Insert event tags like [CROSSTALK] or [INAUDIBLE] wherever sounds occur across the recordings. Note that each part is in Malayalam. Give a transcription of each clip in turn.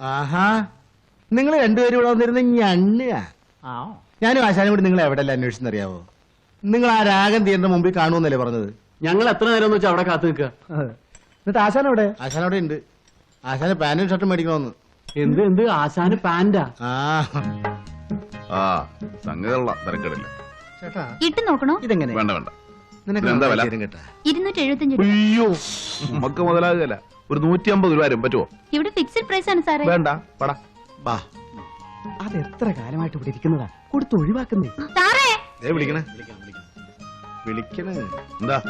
ആഹാ. നിങ്ങൾ രണ്ടുപേരും ഇവിടെ വന്നിരുന്ന ഞണ്ണുക. ഞാനും ആശാനും കൂടി നിങ്ങൾ എവിടെ അന്വേഷിച്ചെന്നറിയാവോ? നിങ്ങൾ ആ രാഗം തീരുന്ന മുമ്പിൽ കാണുമെന്നല്ലേ പറഞ്ഞത്. ഞങ്ങൾ എത്ര നേരം വെച്ചാൽ അവിടെ കാത്തു നിൽക്കുക? എന്നിട്ട് ആശാൻ അവിടെ ആശാൻ അവിടെ ഉണ്ട്. ആശാന് പാന്റും ഷർട്ടും മേടിക്കണമെന്ന്. എന്ത് എന്ത്? ആശാന് പാന്റാ? ആ. ആ സംഗതിയുള്ള തിരക്കടില്ല. ചേട്ടാ. ഇട്ട് നോക്കണോ? ഇതെങ്ങനെ? വേണ്ട വേണ്ട. ഇതെന്താ വില? കേട്ടാ. ഇരുന്നൂറ്റി എഴുപത്തഞ്ച് രൂപ. അയ്യോ നമുക്ക് മുതലാകുകയല്ല ഒരു നൂറ്റി അമ്പത് രൂപ വരും പറ്റുമോ ഇവിടെ ഫിക്സഡ് പ്രൈസ് ആണ് സാറേ. വേണ്ട പടാ. ബാ അത് എത്ര കാലമായിട്ട് ഇവിടെ ഇരിക്കുന്നതാ? കൊടുത്ത് ഒഴിവാക്കുന്നേ. സാറേ! ദേ വിളിക്കണേ. വിളിക്കണേ. എന്താ?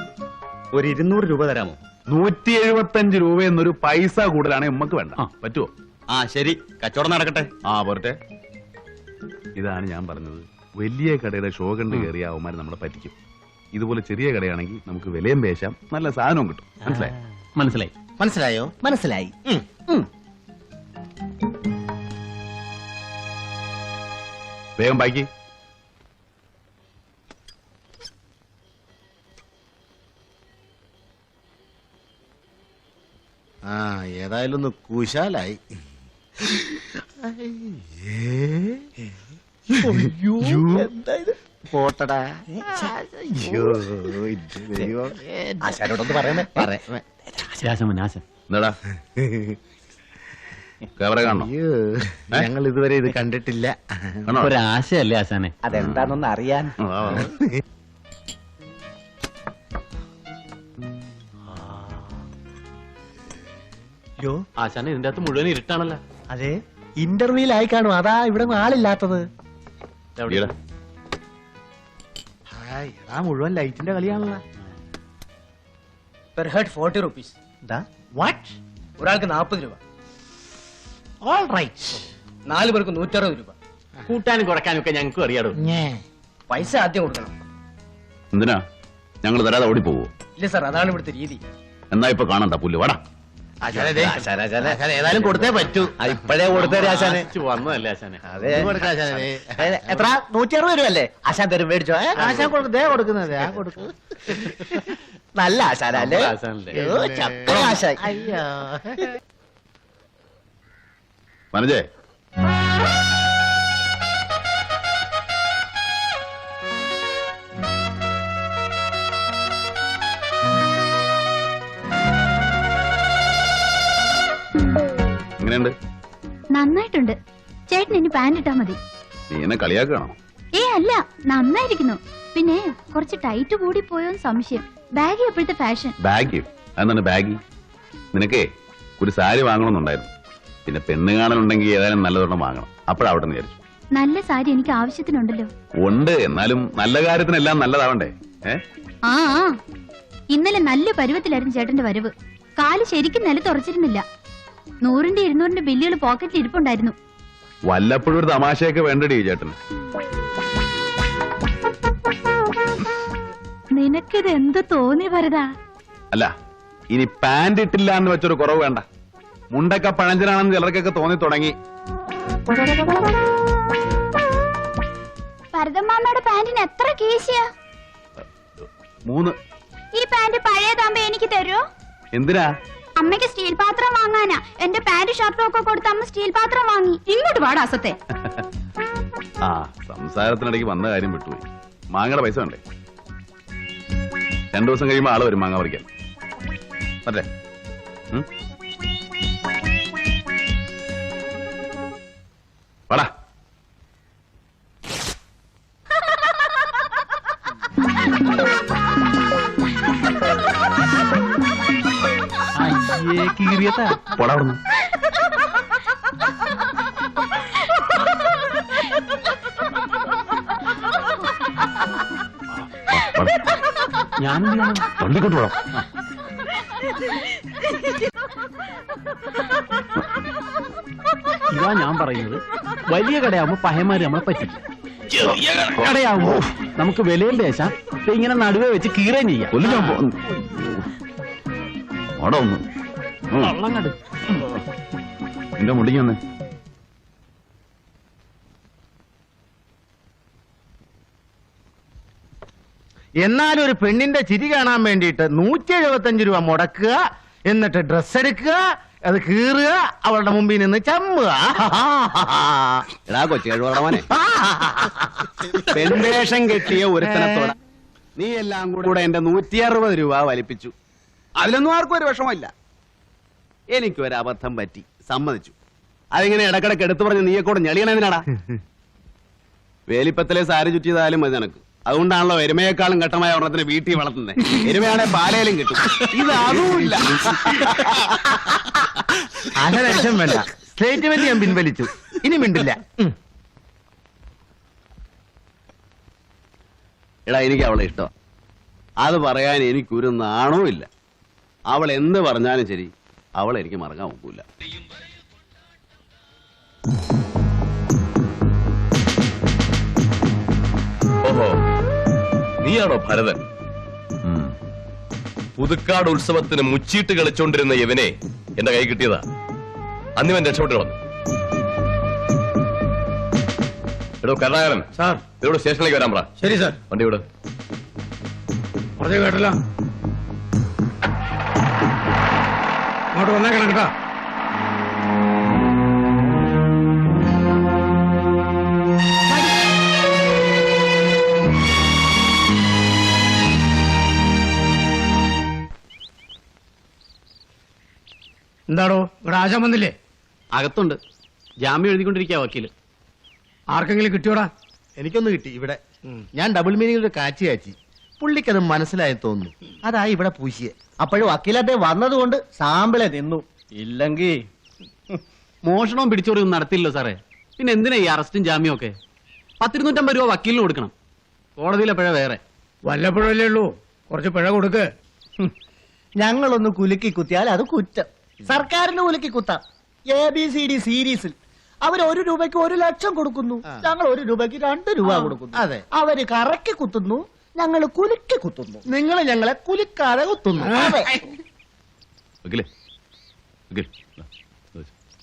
ഒരു ഇരുന്നൂറ് രൂപ തരാമോ? നൂറ്റി എഴുപത്തഞ്ച് രൂപ എന്നൊരു പൈസ കൂടുതലാണെങ്കിൽ ഉമ്മക്ക് വേണ്ട. പറ്റുമോ ആ ശരി. കച്ചവടം നടക്കട്ടെ. ആ പോരട്ടെ. ഇതാണ് ഞാൻ പറഞ്ഞത്. വലിയ കടയുടെ ഷോ കണ്ട് കയറിയ അവന്മാർ നമ്മളെ പറ്റിക്കും. ഇതുപോലെ ചെറിയ കടയാണെങ്കിൽ നമുക്ക് വിലയും പേശാം. നല്ല സാധനവും കിട്ടും. മനസ്സിലായി? മനസ്സിലായി. മനസ്സിലായോ? മനസ്സിലായി. വേഗം ബാക്കി ആ ഏതായാലും ഒന്ന് കുശാലായി. അയ്യോ, ഇത്? ക്യാമറ കാണണോ? അയ്യോ, ഞങ്ങൾ ഇതുവരെ ഇത് കണ്ടിട്ടില്ല. കാണോ ഒരാശയല്ലേ ആശാനെ? അതെന്താണെന്ന് അറിയാൻ. ആശാനെ ഇതിന്റെ അകത്ത് മുഴുവൻ ഇരുട്ടാണല്ലോ. അതെ. ഇന്റർവ്യൂലായി കാണും. അതാ ഇവിടെ ആളില്ലാത്തത്. ഈടാ. ആ മുഴുവൻ ലൈറ്റിന്റെ കളിയാണല്ലോ. Per head forty rupees what ഒരാൾക്ക് നാൽപ്പത് രൂപ. ഓൾ റൈറ്റ് നാല് പേർക്ക് നൂറ്ററുപത് രൂപ. കൂട്ടാനും കുറയ്ക്കാനും ഒക്കെ ഞങ്ങൾക്കും അറിയാടോ? പൈസ ആദ്യം കൊടുക്കണം. എന്തിനാ? ഞങ്ങൾ തരാതെ ഓടിപ്പോവോ? ഇല്ല സാർ അതാണ് ഇവിടുത്തെ രീതി. എന്നാ ഇപ്പൊ കാണണ്ട പുല്ല് വാടാ. ഏതായാലും കൊടുത്തേ പറ്റൂ. ഇപ്പഴേ കൊടുത്തേ ആശാന്. വന്നതല്ലേ ആശാനെ. അതെ. ഇത് കൊടുക്കാം ആശാനെ. ഏ, എത്ര? നൂറ്റി അറുപത് രൂപ അല്ലേ ആശാൻ തരും മേടിച്ചോ. ഏ? ആശാൻ കൊടുക്കും ദേ കൊടുക്കുന്നത് ആ കൊടുക്കും. നല്ല ആശാനല്ലേ. നല്ല ആശാനല്ലേ? അയ്യോ, ആശാൻ. അയ്യോ. മനജേ. എങ്ങനെയുണ്ട്? നന്നായിട്ടുണ്ട്. ചേട്ടൻ ഇനി പാന്റ് ഇട്ടാ മതി. നീ എന്നെ കളിയാക്കുകയാണോ? ഏ അല്ല നന്നായിരിക്കുന്നു. പിന്നെ കുറച്ച് ടൈറ്റ് കൂടി പോയോന്ന് സംശയം. ബാഗി എപ്പോഴത്തെ ഫാഷൻ ബാഗി അതെന്താണ് ബാഗി നിനക്കേ ഒരു സാരി വാങ്ങണമെന്നുണ്ടായിരുന്നു. പിന്നെ പെണ്ണ് കാണലുണ്ടെങ്കിൽ ഏതായാലും നല്ലതൊരെണ്ണം വാങ്ങണം. അപ്പോഴവിടെ വിചാരിച്ചു. നല്ല സാരി എനിക്ക് ആവശ്യത്തിനുണ്ടല്ലോ. ഉണ്ട്. എന്നാലും നല്ല കാര്യത്തിനെല്ലാം നല്ലതാവണ്ടേ? ആ ആ. ഇന്നലെ നല്ല പരുവത്തിലായിരുന്നു ചേട്ടന്റെ വരവ്. കാൽ ശരിക്കും നിലത്തുറച്ചിരുന്നില്ല. നൂറിന്റെ ഇരുന്നൂറിന്റെ ബില്ലുകൾ പോക്കറ്റിൽ ഇരിപ്പുണ്ടായിരുന്നു. വല്ലപ്പോഴും ഒരു തമാശയൊക്കെ വേണ്ടടി ചേട്ടന്. നിനക്കിത് എന്ത് തോന്നി വരതാ അല്ല ഇനി പാന്റ് ഇട്ടില്ല എന്ന് വെച്ചൊരു കുറവ് വേണ്ട. മുണ്ടൊക്കെ പഴഞ്ചനാണെന്ന് ചിലർക്കൊക്കെ തോന്നി തുടങ്ങി. ഭരതമ്മാമ്മയുടെ പാന്റിന് എത്ര കീശയാ? മൂന്ന്. ഈ പാന്റ് പഴയതാകുമ്പോ എനിക്ക് തരുമോ എന്തിനാ? അമ്മയ്ക്ക് സ്റ്റീൽ പാത്രം വാങ്ങാനാ. എന്റെ പാന്റ് ഷർട്ടും ഒക്കെ കൊടുത്ത് അമ്മ സ്റ്റീൽ പാത്രം വാങ്ങി. ഇങ്ങോട്ട് പാടാ അസത്തെ. ആ സംസാരത്തിനിടയ്ക്ക് വന്ന കാര്യം വിട്ടുപോയി. മാങ്ങയുടെ പൈസ വേണ്ടേ? രണ്ടു ദിവസം കഴിയുമ്പോൾ ആൾ വരും മാങ്ങ പറിക്കാൻ. അല്ലേ? വാടാ. അയ്യേ കീറിയതാ പോടാ അവിടുന്ന്. വാ, വാ. ഞാനെന്ത് ചെയ്യണം തള്ളിക്കൊണ്ട് പോടാ ഇതാ ഞാൻ പറയുന്നത്. വലിയ കടയാകുമ്പോ പഹയന്മാര് നമ്മളെ പറ്റില്ല കടയാകുമ്പോ നമുക്ക് വിലയും പേശാം ദേ ഇങ്ങനെ നടുവേ വെച്ച് കീറേം ചെയ്യാം. ഞാൻ ഒന്ന് എന്റെ മുടിക്ക് വന്നേ? എന്നാലും ഒരു പെണ്ണിന്റെ ചിരി കാണാൻ വേണ്ടിയിട്ട് നൂറ്റി എഴുപത്തഞ്ച് രൂപ മുടക്കുക എന്നിട്ട് ഡ്രസ് എടുക്കുക അത് കീറുക അവളുടെ മുമ്പിൽ നിന്ന് ചമ്മുക. എടാ കൊച്ചു കഴിവറവനെ പെൺവേഷം കെട്ടിയ ഒരുത്തനത്തോടെ നീ എല്ലാം കൂടെ എന്റെ നൂറ്റി അറുപത് രൂപ വലിപ്പിച്ചു. അതിലൊന്നും ആർക്കും ഒരു വിഷമമില്ല. എനിക്കൊരു അബദ്ധം പറ്റി. സമ്മതിച്ചു. അതിങ്ങനെ ഇടക്കിടക്ക് എടുത്തു പറഞ്ഞ് നീയെക്കൂടെ കൂടെ ഞെളിയണതിനാടാ [LAUGHS] വേലിപ്പത്തിലെ സാരി ചുറ്റിയതായാലും മതി നിനക്ക്. അതുകൊണ്ടാണല്ലോ എരുമയെക്കാളും ഘട്ടമായ ഒരെണ്ണത്തിന് വീട്ടിൽ വളർത്തുന്നത് എരുമയാണെ പാലയിലും കിട്ടും. ഇത് അതുമില്ല [LAUGHS] അനലക്ഷം വേണ്ട. സ്റ്റേറ്റ്മെന്റ് ഞാൻ പിൻവലിച്ചു. ഇനി മിണ്ടില്ല. എടാ എനിക്ക് അവളെ ഇഷ്ടം അത് പറയാൻ എനിക്കൊരു നാണവും ഇല്ല. അവൾ എന്ത് പറഞ്ഞാലും ശരി അവളെ എനിക്ക് മറക്കാൻ ഒക്കില്ല. ഓഹോ. നീയാണോ ഭരതൻ? പുതുക്കാട് ഉത്സവത്തിന് മുച്ചീട്ട് കളിച്ചോണ്ടിരുന്ന ഇവനെ എന്റെ കൈ കിട്ടിയതാ. അന്നിവൻ രക്ഷപ്പെട്ടു വന്നു എടോ കരുണാകരൻ. സാർ. ഇവിടെ സ്റ്റേഷനിലേക്ക് വരാൻ പറ. ശരി സാർ. വണ്ടി വിട്. പറഞ്ഞു കേട്ടല്ലോ. അങ്ങോട്ട് വന്നേക്കണം കേട്ടോ എന്താടോ ഇവിടെ ആശാൻ വന്നില്ലേ? അകത്തുണ്ട്. ജാമ്യം എഴുതിക്കൊണ്ടിരിക്കുക വക്കീൽ. ആർക്കെങ്കിലും കിട്ടിയോടാ? എനിക്കൊന്ന് കിട്ടി ഇവിടെ. ഞാൻ ഡബിൾ മീനിങ്ങിൽ ഒരു കാച്ചി കാച്ചി. പുള്ളിക്കത് മനസ്സിലായി തോന്നുന്നു. അതായി ഇവിടെ പൂശിയെ. അപ്പോഴും വക്കീലത്തെ വന്നതുകൊണ്ട് സാമ്പിളെ നിന്നു ഇല്ലെങ്കി മോഷണവും പിടിച്ചോറിയും നടത്തില്ലോ സാറേ. പിന്നെ എന്തിനാ ഈ അറസ്റ്റും ജാമ്യം ഒക്കെ? പത്തിരുന്നൂറ്റമ്പത് രൂപ വക്കീലിന് കൊടുക്കണം. കോടതിയിലെ പിഴ വേറെ. വല്ലപ്പോഴല്ലേ ഉള്ളൂ. കുറച്ച് പിഴ കൊടുക്ക്. ഞങ്ങളൊന്ന് കുലുക്കി കുത്തിയാൽ അത് കുറ്റം. സർക്കാരിന് കുലുക്കി കുത്താം. എ ബി സി ഡി സീരീസിൽ. അവർ ഒരു രൂപയ്ക്ക് ഒരു ലക്ഷം കൊടുക്കുന്നു. ഞങ്ങൾ ഒരു രൂപയ്ക്ക് രണ്ട് രൂപ കൊടുക്കുന്നു. അതെ. അവർ കറക്കി കുത്തുന്നു. ഞങ്ങൾ കുലുക്കി കുത്തുന്നു. നിങ്ങൾ ഞങ്ങളെ കുലുക്കാതെ കുത്തുന്നു. അതെ. വക്കീലേ വക്കീൽ.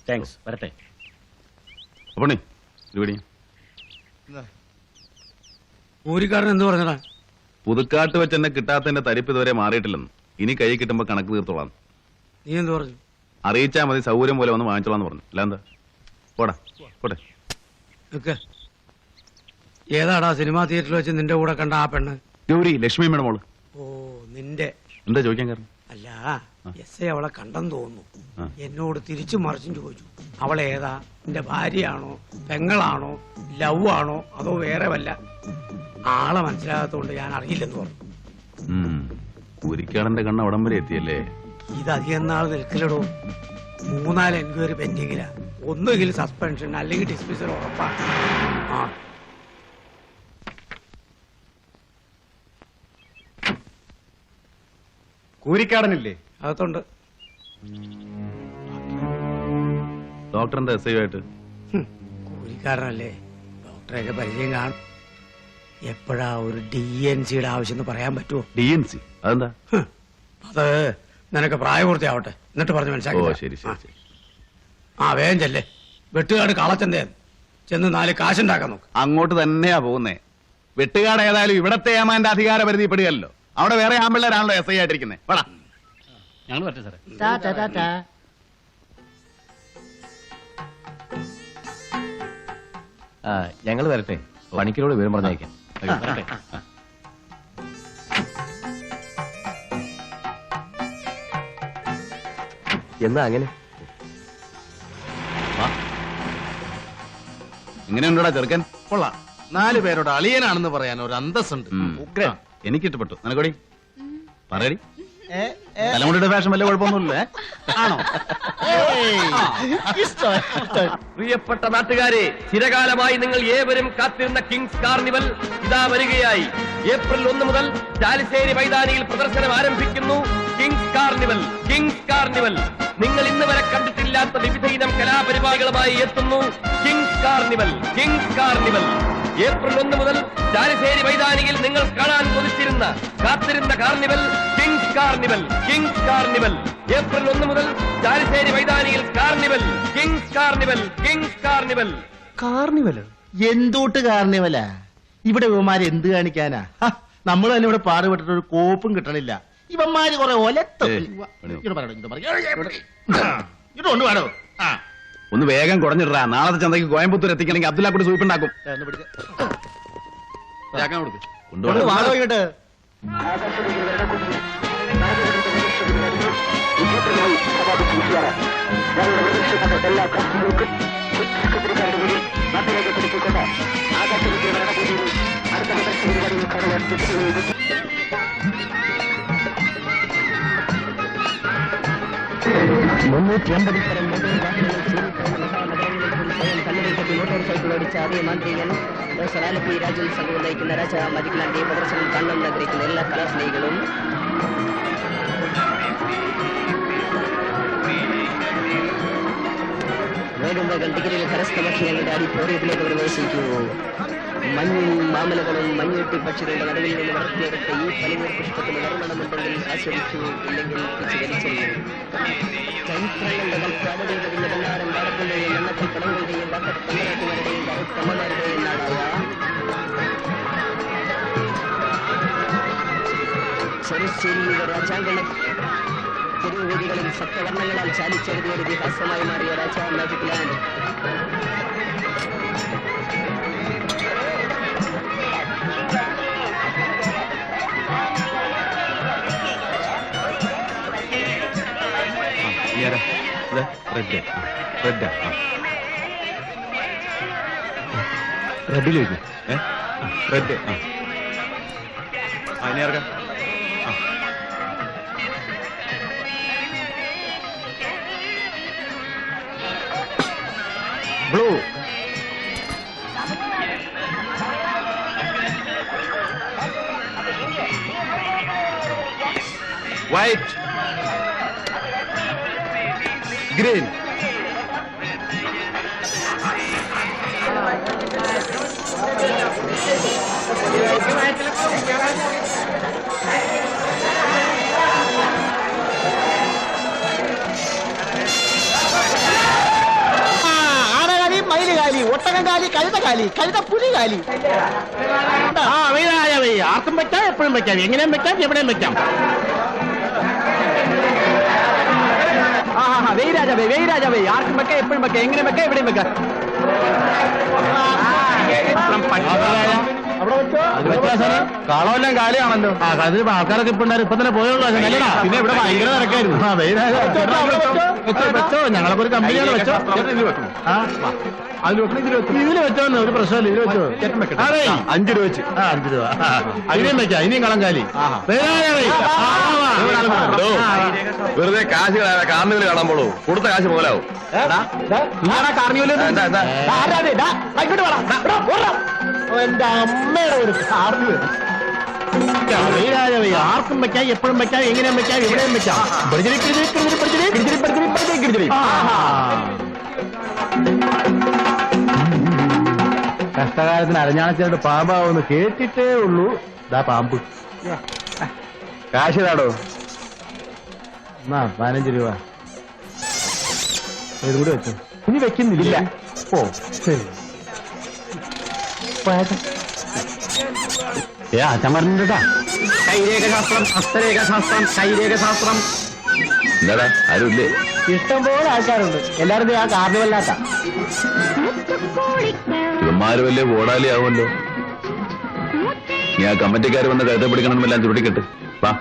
താങ്ക്സ് വരട്ടെ. അപ്പണി. ഊരിക്കാരൻ എന്ത് പറഞ്ഞടാ പുതുക്കാട്ട് വെച്ച് എന്നെ കിട്ടാത്തതിന്റെ തരിപ്പ് ഇതുവരെ മാറിയിട്ടില്ലെന്ന്. ഇനി കൈ കിട്ടുമ്പോ കണക്ക് തീർത്തോളാം. നീ എന്ത് പറഞ്ഞു? അറിയിച്ചാ മതി സൗകര്യം പോലെ വന്ന് വാങ്ങിച്ചോളാന്ന് പറഞ്ഞു. അല്ലാന്താ പോടാ പോട്ടെ. നിക്ക്. ഏതാടാ സിനിമാ തിയേറ്ററിൽ വെച്ച് നിന്റെ കൂടെ കണ്ട ആ പെണ്ണ്? ഗൗരി ലക്ഷ്മി മേഡം മോൾ. ഓ നിന്റെ. എന്താ ചോദിക്കാൻ കാരണം? അല്ല എസ് ഐ അവളെ കണ്ടെന്ന് തോന്നുന്നു. എന്നോട് തിരിച്ചു മറിച്ചും ചോദിച്ചു. അവൾ ഏതാ? നിന്റെ ഭാര്യയാണോ? പെങ്ങളാണോ? ലവ് ആണോ അതോ വേറെ വല്ല? ആളെ മനസ്സിലാകാത്തോണ്ട് ഞാൻ അറിയില്ലെന്ന് പറഞ്ഞു. ഉരിക്കാടന്റെ കണ്ണ് അവിടം വരെ എത്തിയല്ലേ? ഇത് അധികം നാൾ നിൽക്കലടോ? മൂന്നാൽ എൻക്വയറി പെൻഡിങ്ങിലാ. ഒന്നുകിൽ സസ്പെൻഷൻ അല്ലെങ്കിൽ ഡിസ്മിസൽ ഉറപ്പാണ്. ആ. കൂരിക്കാടനില്ലേ അകത്തുണ്ട്. ഡോക്ടറിന്റെ എസ് ഐ ആയിട്ട്? കൂലിക്കാരനല്ലേ ഡോക്ടറെയൊക്കെ പരിചയം കാണും. എപ്പോഴാ ഒരു ഡി എൻ സിയുടെ ആവശ്യം എന്ന് പറയാൻ പറ്റുമോ ഡി എൻ സി അതെന്താ? ഹ്, അത് നിനക്ക് പ്രായപൂർത്തിയാവട്ടെ. എന്നിട്ട് പറഞ്ഞ് ഓ മനസ്സിലാക്കി ശരി ആ വേഗം ചെല്ലേ. വെട്ടുകാട് കളച്ചെന്തേ. ചെന്ന് നാല് കാശുണ്ടാക്കാൻ നോക്ക്. അങ്ങോട്ട് തന്നെയാ പോകുന്നേ. വെട്ടുകാട് ഏതായാലും ഇവിടത്തെ ഏമാന്റെ അധികാര പരിധി പെടുകയല്ലോ. അവിടെ വേറെ ആമ്പിള്ളേരാണല്ലോ എസ് ഐ ആയിട്ടിരിക്കുന്നത് വേടാ. ഞങ്ങൾ പറ്റും സാറേ. ഞങ്ങൾ വരട്ടെ. പണിക്കരോട് വിവരം പറഞ്ഞേക്കാം വരട്ടെ. എന്നാ അങ്ങനെ? ഇങ്ങനെയുണ്ടോടാ ചെറുക്കൻ? കൊള്ളാം. നാല് പേരോട് അളിയനാണെന്ന് പറയാൻ ഒരു അന്തസ്സുണ്ട്. ഉഗ്രൻ. എനിക്ക് ഇഷ്ടപ്പെട്ടു നിനക്കോടി? പറയടി. തലമുടിയുടെ ഫാഷൻ വല്ല കുഴപ്പമൊന്നുമില്ല. [LAUGHS] ആണോ. പ്രിയപ്പെട്ട നാട്ടുകാരെ ചിരകാലമായി നിങ്ങൾ ഏവരും കാത്തിരുന്ന കിങ്സ് കാർണിവൽ ഇതാ വരികയായി. ഏപ്രിൽ ഒന്ന് മുതൽ ചാലിശ്ശേരി മൈതാനിയിൽ പ്രദർശനം ആരംഭിക്കുന്നു കിങ്സ് കാർണിവൽ കിങ്സ് കാർണിവൽ. നിങ്ങൾ ഇന്ന് വരെ കണ്ടിട്ടില്ലാത്ത വിവിധ ഇനം കലാപരിപാടികളുമായി എത്തുന്നു kings carnival kings carnival. April ഒന്ന് മുതൽ ചാലിശ്ശേരി മൈതാനിയിൽ നിങ്ങൾ കാണാൻ കൊതിച്ചിരുന്ന കാത്തിരുന്ന carnival kings carnival kings carnival. April ഒന്ന് മുതൽ ചാലിശ്ശേരി മൈതാനിയിൽ carnival kings carnival kings carnival. Carnival? എന്തോട്ട് കാർണിവലാ? ഇവിടെ ഇവന്മാര് എന്ത് കാണിക്കാനാ? നമ്മൾ തന്നെ ഇവിടെ പാടുപെട്ടിട്ട് ഒരു കോപ്പും കിട്ടണില്ല. ഇവന്മാര് കൊറേ ഒലത്തും നോക്ക്. ഇങ്ങോട്ട് പറയോ ഇങ്ങോട്ട് പറയണം. ഇത് ആ. ഒന്ന് വേഗം കുറഞ്ഞിട്ടാ നാളത്തെ ചന്തയ്ക്ക് കോയമ്പത്തൂർ എത്തിക്കണമെങ്കിൽ അബ്ദുല്ല കൂടി സൂപ്പുണ്ടാക്കും ദേ, ഒന്ന് ഓടിച്ച അതേ മാന്ത്രികൻ ആലപ്പി രാജൻ നയിക്കുന്ന രാജ മതിക്കിലാന്റെ പ്രദർശനം കാണണം ആഗ്രഹിക്കുന്ന എല്ലാ കലാസ്നേഹികളും വേഗം വേഗം ഡിഗ്രിയിൽ കരസ്ഥമാക്കി ഞങ്ങളുടെ അടിപ്പോറിയത്തിലേക്ക് പ്രവേശിക്കൂ മഞ്ഞും മാമലകളും മഞ്ഞിട്ട് പക്ഷികളുടെ നടുവിൽ നിന്ന് വളർത്തിയെടുത്ത ഈ പനിനീർ പുഷ്പത്തിന് വർണമുണ്ടെങ്കിൽ ആസ്വദിച്ചു ഇല്ലെങ്കിൽ വലിച്ചെറിയൂ ചരിത്രങ്ങളുടെ പാടത്തിന്റെയും എണ്ണത്തിൽ നാടായ ചെറുശ്ശേരിയുടെ രാജാങ്കണ തെരുവുകളിൽ സപ്തവർണങ്ങളാൽ ചാലിച്ചെഴുതിയ ഒരു ഇതിഹാസമായി മാറിയ Raja magic land red red റെഡിലേക്ക് red ആ. ഇനി ഇറക്കാം. ബ്ലൂ. വൈറ്റ്. ഗ്രീൻ ആ, ആനകാലി മയിലുകാലി ഒട്ടകങ്കാലി കഴുതകാലി കഴുത പുലികാലി ആ വെയിലായ ആർക്കും വെക്കാം എപ്പോഴും വെക്കാം എങ്ങനെയും വെക്കാം എവിടെയും വെക്കാം വെയ്രാജാവേ വെയ്രാജാവേ ആർക്കും വെക്കാം എപ്പോഴും വെക്കാം എങ്ങനെ വെക്കാം എവിടെയും വെക്കാം വെച്ചാ സാറേ. കാളമെല്ലാം കാലിയാണല്ലോ. ആ അതിന് ആൾക്കാരൊക്കെ ഇപ്പൊ ഉണ്ടായിരുന്നു ഇപ്പൊ തന്നെ പോയുള്ളൂ പിന്നെ ഇവിടെ ഭയങ്കര തിരക്കായിരുന്നു. ആ വെച്ചോ വെച്ചോ ഞങ്ങളൊക്കെ ഒരു കമ്പനിയാണ് വെച്ചോ. ആ. അതിൽ വെക്കണം? ഇതിൽ വെച്ചോ ഒരു പ്രശ്നമില്ല ഇതിൽ വെച്ചോ. അതെ അഞ്ചു രൂപ വെച്ച്. ആ അഞ്ച് രൂപ. ഇനിയും വെക്കാം ഇനിയും കളം കാലി. വെറുതെ കാശ് കാർണിവൽ കാണാൻ പോളൂ കൊടുത്ത കാശ് പോലാവും എന്താ എന്താ? എന്റെ അമ്മയുടെ ഒരു കാർഡ് ആർക്കും വെക്കാം എപ്പോഴും വെക്കാം എങ്ങനെയും വെക്കാം. എവിടെയും വെക്കാം. കഷ്ടകാലത്തിന് അരഞ്ഞാണച്ചേട്ട് പാമ്പാവെന്ന് കേട്ടിട്ടേ ഉള്ളൂ. ദാ പാമ്പ്. കാശ് താടോ എന്നാ പതിനഞ്ച് രൂപ. ഏത് കൂടി വെച്ചു. ഇനി വെക്കുന്നില്ല. ഓ. ശരി. ഏ അച്ഛൻ പറഞ്ഞിട്ടാ കൈരേഖ ശാസ്ത്രം ഹസ്തരേഖ ശാസ്ത്രം കൈരേഖ ശാസ്ത്രം എന്താടാ ആരും ഇല്ലേ ഇഷ്ടം പോലെ ആൾക്കാരുണ്ട്. എല്ലാവരും ആ കാർണിവല്ലാത്ത ഇവന്മാര് വലിയ കോടാലി ആവുമല്ലോ നീ ആ കമ്മിറ്റിക്കാർ വന്ന് കരുത പിടിക്കണമെന്ന് എല്ലാം ചുരുട്ടിക്കെട്ട്. വാ.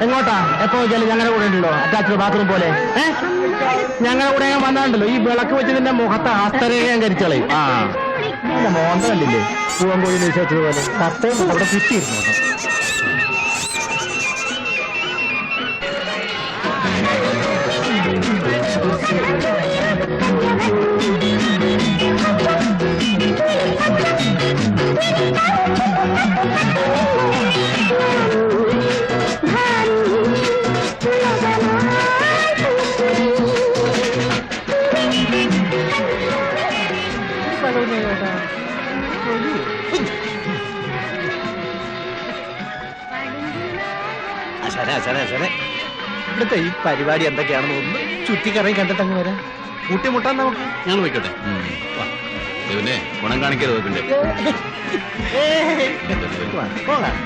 എങ്ങോട്ടാ? എപ്പോ വെച്ചാലും ഞങ്ങളുടെ കൂടെ ഉണ്ടല്ലോ. അറ്റാച്ച്ഡ് ബാത്റൂം പോലെ. ഏ? ഞങ്ങളുടെ കൂടെ ഞാൻ വന്നാണ്ടല്ലോ. ഈ വിളക്ക് വെച്ച് നിന്റെ മുഖത്ത് ആസ്തരയെ ഞാൻ കരിച്ചളയും ആ. മോന്ത കണ്ടില്ലേ? പൂവൻകോഴി നിശ്ചയിച്ചതുപോലെ കത്തയും അവിടെ കിട്ടിയിരുന്നു Thank അശനെ അശനെ അശനെ ഇവിടുത്തെ ഈ പരിപാടി എന്തൊക്കെയാണെന്ന് ഒന്ന് ചുറ്റിക്കറങ്ങി കണ്ടിട്ട് അങ്ങ് വരാം കൂട്ടിമുട്ടാൻ നമുക്ക് ഞങ്ങൾ. വാ. പിന്നെ ഗുണം കാണിക്കരുത് പിന്നെ. പോകാം.